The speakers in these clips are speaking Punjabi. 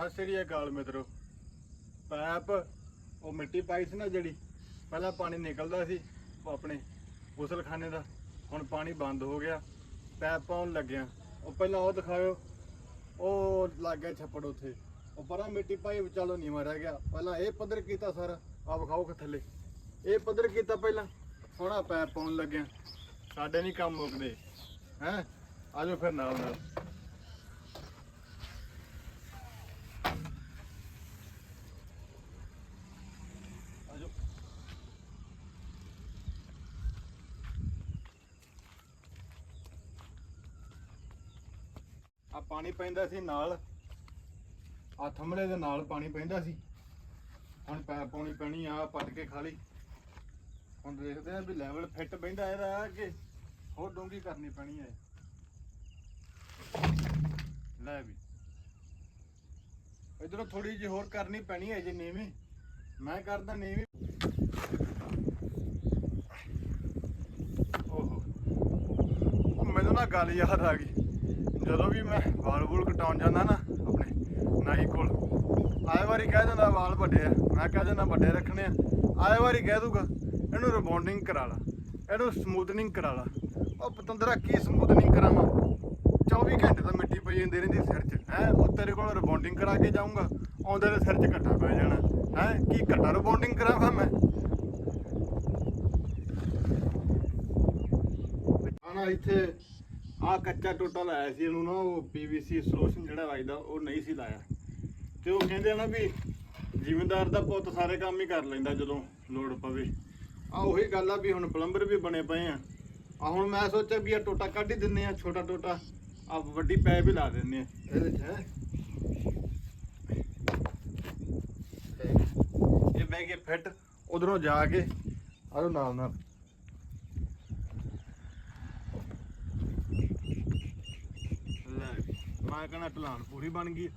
ਸਤਿ ਸ੍ਰੀ ਅਕਾਲ ਮਿੱਤਰੋ। ਪੈਪ, ਉਹ ਮਿੱਟੀ ਪਾਈ ਸੀ ਨਾ ਜਿਹੜੀ, ਪਹਿਲਾਂ ਪਾਣੀ ਨਿਕਲਦਾ ਸੀ ਆਪਣੇ ਗੁਸਲਖਾਨੇ ਦਾ, ਹੁਣ ਪਾਣੀ ਬੰਦ ਹੋ ਗਿਆ, ਪੈਪ ਪਾਉਣ ਲੱਗਿਆ। ਉਹ ਪਹਿਲਾਂ ਉਹ ਦਿਖਾਇਓ, ਉਹ ਲੱਗ ਗਿਆ ਛੱਪੜ ਉੱਥੇ। ਉਹ ਪਰਾਂ ਮਿੱਟੀ ਪਾਈ ਵਿਚਾਲੋ ਨਹੀਂ ਮਾਰਿਆ ਗਿਆ। ਪਹਿਲਾਂ ਇਹ ਪੱਧਰ ਕੀਤਾ ਸਾਰਾ ਆ ਵਿਖਾਓ ਕਿ ਥੱਲੇ। ਇਹ ਪੱਧਰ ਕੀਤਾ ਪਹਿਲਾਂ, ਹੁਣ ਆਹ ਪੈਪ ਪਾਉਣ ਲੱਗਿਆ। ਸਾਡੇ ਨਹੀਂ ਕੰਮ ਮੁੱਕਦੇ, ਹੈ? ਆਜੋ ਫਿਰ ਨਾਲ ਨਾਲ ਆਜੋ ਆ ਪਾਣੀ ਪੈਂਦਾ ਸੀ ਨਾਲ। ਆ ਥੰਮਲੇ ਦੇ ਨਾਲ ਪਾਣੀ ਪੈਂਦਾ ਸੀ। ਹੁਣ ਪੈ ਪਾਉਣੀ ਪੈਣੀ ਆ, ਪੱਟ ਕੇ ਖਾਲੀ ਹੁਣ ਦੇਖਦੇ ਆ ਵੀ ਲੈਵਲ ਫਿੱਟ ਬੈਂਦਾ ਇਹਦਾ ਕਿ ਹੋਰ ਡੂੰਗੀ ਕਰਨੀ ਪੈਣੀ ਹੈ ਲੈ ਵੀ। ਇਧਰੋਂ ਥੋੜੀ ਜਿਹੀ ਹੋਰ ਕਰਨੀ ਪੈਣੀ ਹੈ ਜੇ ਨੀਵੀਂ। ਮੈਂ ਕਰਦਾ ਨੀਵੀਂ। ਓਹੋ। ਮੈਨੂੰ ਨਾ ਗੱਲ ਯਾਦ ਆ ਗਈ। ਜਦੋਂ ਵੀ ਮੈਂ ਵਾਲ ਵੂਲ ਕਟਾਉਣ ਜਾਂਦਾ ਨਾ ਆਪਣੇ ਨਾਈ ਕੋਲ, ਆਏ ਵਾਰੀ ਕਹਿ ਦਿੰਦਾ ਵਾਲ ਵੱਡੇ ਆ। ਮੈਂ ਕਹਿ ਦਿੰਦਾ ਵੱਡੇ ਰੱਖਣੇ ਆ। ਆਏ ਵਾਰੀ ਕਹਿ ਦੂਗਾ, ਇਹਨੂੰ ਰਿਬੌਂਡਿੰਗ ਕਰਾ ਲਾ, ਇਹਨੂੰ ਸਮੂਥਨਿੰਗ ਕਰਾ ਲਾ। ਉਹ ਪਤੰਦਰਾ, ਕੀ ਸਮੂਥਨਿੰਗ ਕਰਾਵਾਂ? 24 ਘੰਟੇ ਤਾਂ ਮਿੱਟੀ ਪਈ ਜਾਂਦੀ ਰਹਿੰਦੀ ਸਿਰ 'ਚ, ਹੈ? ਉਹ ਤੇਰੇ ਕੋਲ ਰਿਬੌਂਡਿੰਗ ਕਰਾ ਕੇ ਜਾਊਂਗਾ, ਆਉਂਦੇ ਦੇ ਸਿਰ 'ਚ ਘੱਟਾ ਪੈ ਜਾਣਾ, ਹੈ? ਕੀ ਘੱਟਾ ਰਿਬੌਂਡਿੰਗ ਕਰਾਵਾਂ ਮੈਂ? ਆਣਾ ਇੱਥੇ ਆ ਕੱਚਾ ਟੋਟਾ ਲਾਇਆ ਸੀ ਇਹਨੂੰ ਨਾ ਉਹ ਪੀਵੀਸੀ ਸੋਲੂਸ਼ਨ ਜਿਹੜਾ ਵੱਜਦਾ ਉਹ ਨਹੀਂ ਸੀ ਲਾਇਆ। ਤੇ ਉਹ ਕਹਿੰਦੇ ਆ ਨਾ ਵੀ ਜ਼ਿਮੀਂਦਾਰ ਦਾ ਪੁੱਤ ਸਾਰੇ ਕੰਮ ਹੀ ਕਰ ਲੈਂਦਾ ਜਦੋਂ ਲੋੜ ਪਵੇ। ਆ ਉਹੀ ਗੱਲ ਆ ਵੀ ਹੁਣ ਪਲੰਬਰ ਵੀ ਬਣੇ ਪਏ ਆ। ਆ ਹੁਣ ਮੈਂ ਸੋਚਿਆ ਵੀ ਇਹ ਟੋਟਾ ਕੱਢ ਹੀ ਦਿੰਨੇ ਆ ਛੋਟਾ ਟੋਟਾ। ਆ ਵੱਡੀ ਪੈਪ ਹੀ ਲਾ ਦਿੰਨੇ ਆ। ਇਹਦੇ 'ਚ ਹੈ? ਇਹ ਬਹਿ ਕੇ ਫਿੱਟ ਉਧਰੋਂ ਜਾ ਕੇ ਆਰੋ ਨਾਲ ਨਾਲ ਲੈ ਵੀ, ਕਹਿੰਦਾ ਢਲਾਣ ਪੂਰੀ ਬਣ ਗਈ।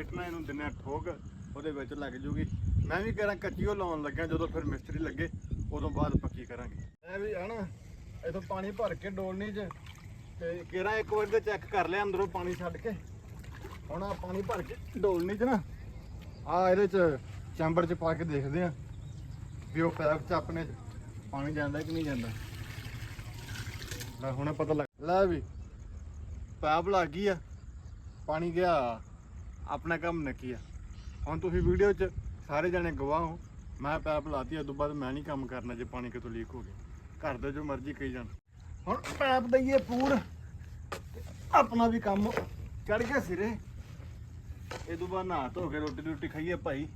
ਇਟਨਾ ਇਹਨੂੰ ਦਿਨੇ ਠੋਕ ਉਹਦੇ ਵਿੱਚ ਲੱਗ ਜੂਗੀ। ਮੈਂ ਵੀ ਕਰਾਂ ਕੱਚੀਓ ਲਾਉਣ ਲੱਗਾ ਜਦੋਂ ਫਿਰ ਮਿਸਤਰੀ ਲੱਗੇ ਉਦੋਂ ਬਾਅਦ ਪੱਕੀ ਕਰਾਂਗੇ। ਐ ਵੀ ਹਨਾ ਇਥੋਂ ਪਾਣੀ ਭਰ ਕੇ ਡੋਲਣੀ ਚ ਤੇ ਕਿਹੜਾ ਇੱਕ ਵਾਰ ਤੇ ਚੈੱਕ ਕਰ ਲਿਆ ਅੰਦਰੋਂ ਪਾਣੀ ਛੱਡ ਕੇ। ਹੁਣ ਆ ਪਾਣੀ ਭਰ ਕੇ ਡੋਲਣੀ ਚ ਨਾ ਆ ਇਹਦੇ ਚ ਚੈਂਬਰ ਚ ਪਾ ਕੇ ਦੇਖਦੇ ਆ ਵੀ ਉਹ ਪੈਪ ਚ ਆਪਣੇ ਪਾਣੀ ਜਾਂਦਾ ਕਿ ਨਹੀਂ ਜਾਂਦਾ। ਲੈ, ਹੁਣੇ ਪਤਾ ਲੱਗ ਲੈ ਵੀ, ਪੈਪ ਲੱਗ ਗਈ ਆ, ਪਾਣੀ ਗਿਆ, ਆਪਣਾ ਕੰਮ ਨਕੀ ਆ। ਹੁਣ ਤੁਸੀਂ ਵੀਡੀਓ 'ਚ ਸਾਰੇ ਜਣੇ ਗਵਾਹ ਹੋ। ਮੈਂ ਪੈਪ ਲਾਤੀ ਆ ਤੋਂ ਬਾਅਦ ਮੈਂ ਨਹੀਂ ਕੰਮ ਕਰਨਾ ਜੇ ਪਾਣੀ ਕਿਤੋਂ ਲੀਕ ਹੋ ਗਿਆ। ਘਰ ਦੇ ਜੋ ਮਰਜ਼ੀ ਕਹੀ ਜਾਣ। ਹੁਣ ਪੈਪ ਦਈਏ ਪੂਰ ਆਪਣਾ ਵੀ ਕੰਮ ਚੜ ਗਿਆ ਸਿਰੇ। ਇਹ ਤੋਂ ਬਾਅਦ ਨਹਾ ਧੋ ਕੇ ਰੋਟੀ ਰੋਟੀ ਖਾਈਏ ਭਾਈ।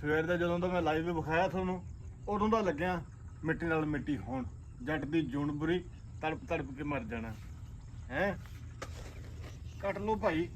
ਸਵੇਰ ਦਾ ਜਦੋਂ ਦਾ ਮੈਂ ਲਾਈਵ ਵਿਖਾਇਆ ਤੁਹਾਨੂੰ, ਉਦੋਂ ਦਾ ਲੱਗਿਆ ਮਿੱਟੀ ਨਾਲ ਮਿੱਟੀ ਹੋਣ। ਜੱਟ ਦੀ ਜੂਨ ਬੁਰੀ ਤੜਪ ਤੜਪ ਕੇ ਮਰ ਜਾਣਾ ਹੈ? ਕੱਟ ਲੋ ਭਾਈ।